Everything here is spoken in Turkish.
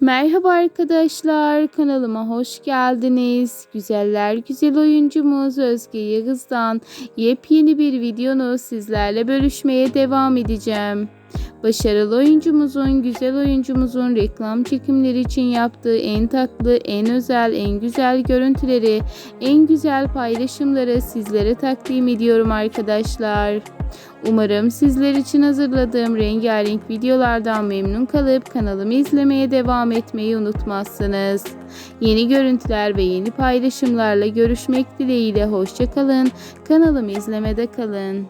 Merhaba arkadaşlar, kanalıma hoş geldiniz. Güzeller güzel oyuncumuz Özge Yağız'dan yepyeni bir videonu sizlerle bölüşmeye devam edeceğim. Başarılı oyuncumuzun, güzel oyuncumuzun reklam çekimleri için yaptığı en tatlı, en özel, en güzel görüntüleri, en güzel paylaşımları sizlere takdim ediyorum arkadaşlar. Umarım sizler için hazırladığım rengarenk videolardan memnun kalıp kanalımı izlemeye devam etmeyi unutmazsınız. Yeni görüntüler ve yeni paylaşımlarla görüşmek dileğiyle hoşçakalın. Kanalımı izlemede kalın.